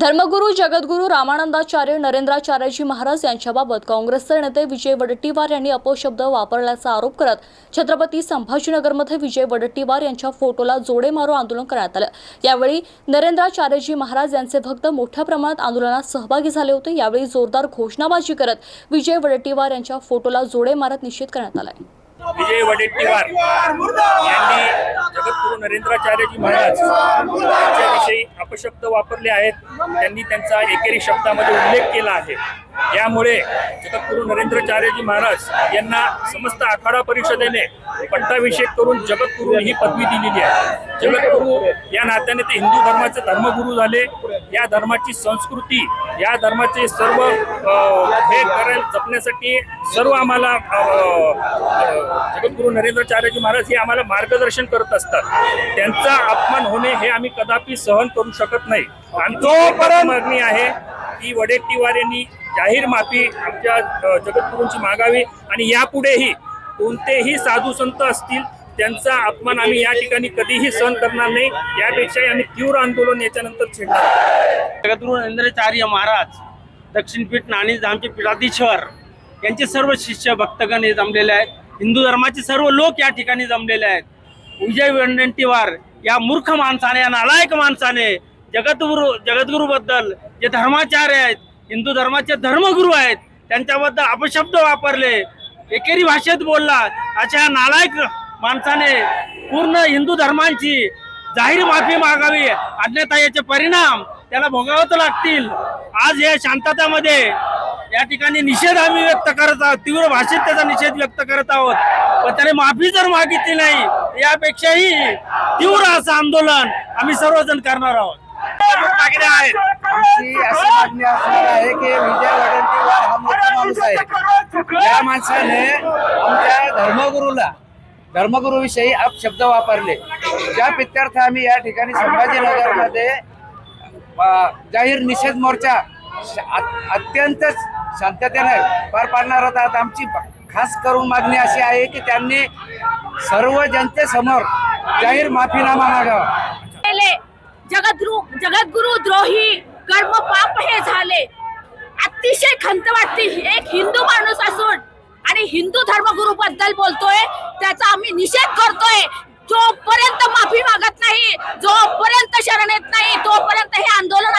धर्मगुरू जगद्गुरू रामानंदाचार्य नरेंद्राचार्यजी महाराज यांच्याबाबत काँग्रेसचे नेते विजय वडट्टीवार यांनी अपशब्द वापरल्याचा आरोप करत छत्रपती संभाजीनगरमध्ये विजय वडट्टीवार यांच्या फोटोला जोडे मारो आंदोलन करण्यात आलं. यावेळी नरेंद्राचार्यजी महाराज यांचे भक्त मोठ्या प्रमाणात आंदोलनात सहभागी झाले होते. यावेळी जोरदार घोषणाबाजी करत विजय वडट्टीवार यांच्या फोटोला जोडे मारत निषेध करण्यात आलाय. विजय वडेट्टीवार यांनी जगद्गुरू नरेंद्राचार्यजी महाराज यांच्याविषयी अपशब्द वापरले आहेत. त्यांनी त्यांचा एकेरी शब्दामध्ये उल्लेख केला आहे. यामुळे जगद्गुरू नरेंद्राचार्यजी महाराज यांना समस्त आखाडा परिषदेने पट्टाभिषेक करून जगद्गुरू ही पदवी दिलेली आहे. जगद्गुरू या नात्याने ते हिंदू धर्माचे धर्मगुरू झाले. या धर्माची संस्कृती या धर्माचे सर्व हे करायला जपण्यासाठी सर्व आम्हाला जगद्गुरू नरेंद्राचार्यजी महाराज हे आम्हाला मार्गदर्शन करत असतात. त्यांचा अपमान होणे हे आम्ही कदापि सहन करू शकत नाही. आमची मागणी आहे की वडेट्टीवार यांनी जाहीर माफी आमच्या जगद्गुरूंची मागावी आणि यापुढेही कोणतेही साधू संत असतील त्यांचा अपमान आम्ही या ठिकाणी कधीही सहन करणार नाही. यापेक्षाही आम्ही तीव्र आंदोलन याच्यानंतर छेडणार आहोत. जगद्गुरु नरेंद्राचार्य महाराज दक्षिणपीठ नाणी आमचे पीठाधीश्वर यांचे सर्व शिष्य भक्तगण हे जमलेले आहेत. हिंदू धर्माचे सर्व लोक या ठिकाणी जमलेले आहेत. विजय वडेट्टीवार या मूर्ख माणसाने या नालायक माणसाने जगद्गुरु जगद्गुरूबद्दल जे धर्माचार्य आहेत हिंदू धर्माचे धर्मगुरू आहेत त्यांच्याबद्दल अपशब्द वापरले. एकेरी भाषेत बोलला अशा नालायक माणसाने पूर्ण हिंदू धर्मांची जाहीर माफी मागावी अन्यथा याचे परिणाम त्याला भोगावत लागतील. आज या शांततामध्ये या ठिकाणी निषेध आम्ही व्यक्त करत आहोत. तीव्र भाषेत त्याचा निषेध व्यक्त करत आहोत. पण त्याने माफी जर मागितली नाही यापेक्षाही तीव्र असं आंदोलन आम्ही सर्वजण करणार आहोत. मागण्या आहेत आमची अशी मागणी असणार आहे की विजय वडेट्टीवार हा मोठा माणूस आहे. या माणसाने आमच्या धर्मगुरूला धर्मगुरूविषयी अपशब्द वापरले. ज्या पित्यार्थ आम्ही या ठिकाणी संभाजीनगरमध्ये जाहीर निषेध मोर्चा अत्यंतच शांततेने पार पाडणार होतात आमची खास करून मागणी अशी आहे की त्यांनी सर्व जनतेसमोर जाहीर माफीनामा मागावा. केले जगद्गुरु द्रोही कर्म पाप हे झाले. अतिशय खंत वाटते. एक हिंदू माणूस असून आणि हिंदू धर्मगुरु बद्दल बोलतोय त्याचा आम्ही निषेध करतोय. जोपर्यंत माफी मागत नाही जोपर्यंत शरण येत नाही तोपर्यंत हे आंदोलन